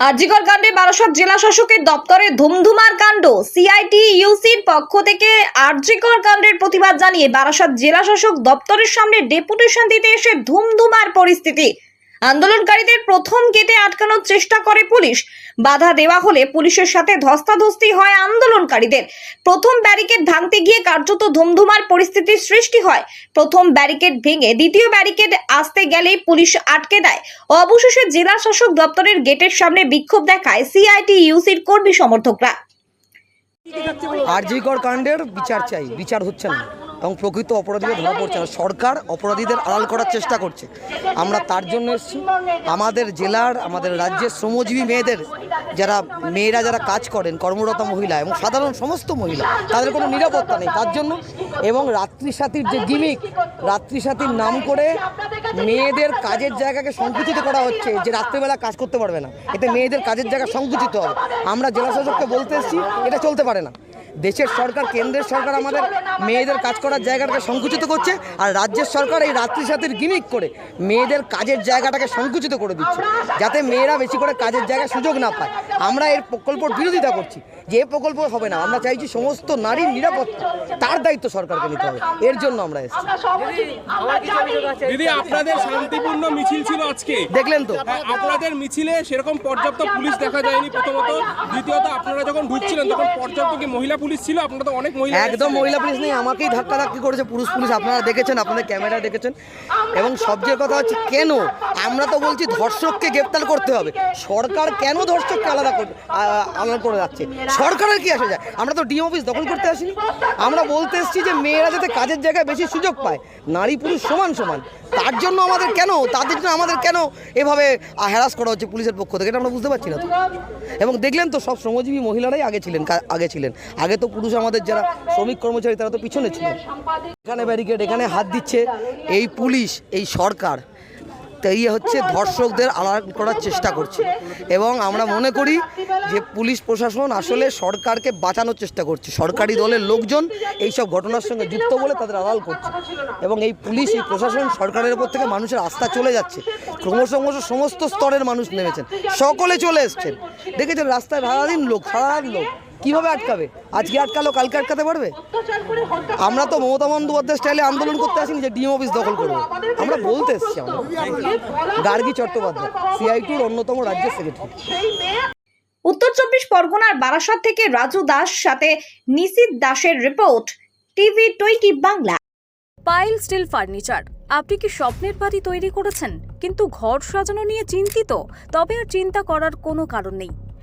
আরজিকর কাণ্ডে বারাসত জেলা শাসকের দপ্তরে ধুমধুমার কাণ্ড। সিআইটি ইউসির পক্ষ থেকে আরজিকর কাণ্ডের প্রতিবাদ জানিয়ে বারাসত জেলা শাসক দপ্তরের সামনে ডেপুটেশন দিতে এসে ধুমধুমার পরিস্থিতি। আন্দোলনকারীদের প্রথম গেটে আটকানোর চেষ্টা করে পুলিশ। বাধা দেওয়া হলে পুলিশের সাথে ধস্তাধস্তি হয় আন্দোলনকারীদের। প্রথম ব্যারিকেড ভাঙতে গিয়ে কার্যত ধুমধুমার পরিস্থিতির সৃষ্টি হয়। প্রথম ব্যারিকেড ভেঙে দ্বিতীয় ব্যারিকেড আসতে গেলেই পুলিশ আটকে দেয়। অবশেষে জেলা শাসক দপ্তরের গেটের সামনে বিক্ষোভ দেখায় সিআইটি ইউসির কর্মী সমর্থকরা। আরজিকর কাণ্ডের বিচার চাই, বিচার হচ্ছে না। এবং প্রকৃত অপরাধীদের ধরা পড়ছে। না সরকার অপরাধীদের আড়াল করার চেষ্টা করছে। আমরা তার জন্য এসেছি। আমাদের জেলার, আমাদের রাজ্যের শ্রমজীবী মেয়েদের যারা, মেয়েরা যারা কাজ করেন, কর্মরত মহিলা এবং সাধারণ সমস্ত মহিলা, তাদের কোনো নিরাপত্তা নেই। তার জন্য এবং রাত্রি সাথীর যে গিমিক রাত্রি সাথীর নাম করে মেয়েদের কাজের জায়গাকে সংকুচিত করা হচ্ছে যে রাত্রিবেলা কাজ করতে পারবে না। এতে মেয়েদের কাজের জায়গা সংকুচিত হবে। আমরা জেলা শাসককে বলতে এসেছি, এটা চলতে পারে না। দেশের সরকার কেন্দ্রের সরকার আমাদের মেয়েদের কাজ করার জায়গাটাকে সংকুচিত করছে আর রাজ্যের সরকার এই রাত্রি সাথীর গিমিক করে মেয়েদের কাজের জায়গাটাকে সংকুচিত করে দিচ্ছে যাতে মেয়েরা বেশি করে কাজের জায়গায় সুযোগ না পায়। আমরা এর প্রকল্পর বিরোধিতা করছি। যে প্রকল্প হবে না আমরা চাইছি সমস্ত নারীর নিরাপত্তা। তার দায়িত্ব সরকারকে নিতে হবে। এর জন্য আমরা এসেছি। দিদি আপনাদের শান্তিপূর্ণ মিছিল ছিল আজকে। দেখলেন তো। হ্যাঁ, আপনাদের মিছিলে সেরকম পর্যাপ্ত পুলিশ দেখা যায়নি প্রথমত। দ্বিতীয়ত আপনারা যখন ঢুকছিলেন তখন পর্যাপ্ত কি মহিলা পুলিশ ছিল আপনারা তো অনেক মহিলা একদম মহিলা পুলিশ নেই আমাকেই ধাক্কা ধাক্কি করেছে পুরুষ পুলিশ আপনারা দেখেছেন আপনাদের ক্যামেরা দেখেছেন। এবং সবচেয়ে কথা হচ্ছে কেন? আমরা তো বলছি ধর্ষককে গ্রেপ্তার করতে হবে। সরকার কেন ধর্ষককে আলাদা আলাদা করে রাখছে? সরকারের কি আসে যায়? আমরা তো ডিএম অফিস দখল করতে আসিনি। আমরা বলতে এসেছি যে মেয়েরা যাতে কাজের জায়গায় বেশি সুযোগ পায় নারী পুরুষ সমান সমান তার জন্য আমাদের কেন তাদের জন্য আমাদের কেন এভাবে হ্যারাস করা হচ্ছে পুলিশের পক্ষ থেকে? এটা আমরা বুঝতে পারছি না তো। এবং দেখলেন তো সব শ্রমজীবী মহিলারাই আগে ছিলেন আগে ছিলেন। আগে তো পুরুষ আমাদের যারা শ্রমিক কর্মচারী, তারা তো পিছনে ছিলেন এখানে ব্যারিকেড এখানে হাত দিচ্ছে এই পুলিশ, এই সরকার। তো এই হচ্ছে ধর্ষকদের আড়াল করার চেষ্টা করছে। এবং আমরা মনে করি যে পুলিশ প্রশাসন আসলে সরকারকে বাঁচানোর চেষ্টা করছে। সরকারি দলের লোকজন এই সব ঘটনার সঙ্গে যুক্ত বলে তাদের আড়াল করছে। এবং এই পুলিশ, এই প্রশাসন সরকারের উপর থেকে মানুষের আস্থা চলে যাচ্ছে। ক্রমশ ক্রমশ সমস্ত স্তরের মানুষ নেমেছেন। সকলে চলে এসছেন। দেখেছেন, রাস্তায় সারাদিন লোক সারাদিন লোক। কীভাবে আটকাবে? আজকে আটকালো কালকে আটকাতে পারবে? আমরা তো মমতা বন্দ্যোপাধ্যায় স্টাইলে আন্দোলন করতে আসিনি যে ডিএম অফিস দখল করব। আমরা বলতে এসছি আমরা। গার্গী চট্টোপাধ্যায় সিআইটির অন্যতম রাজ্যের সেক্রেটারি উত্তর চব্বিশ পরগনার বারাসাত থেকে রাজু দাস সাথে নিশিত দাসের রিপোর্ট টিভি টোয়েন্টি বাংলা। পাইল স্টিল ফার্নিচার আপনি কি স্বপ্নের বাড়ি তৈরি করেছেন? কিন্তু ঘর সাজানো নিয়ে চিন্তিত তবে আর চিন্তা করার কোনো কারণ নেই।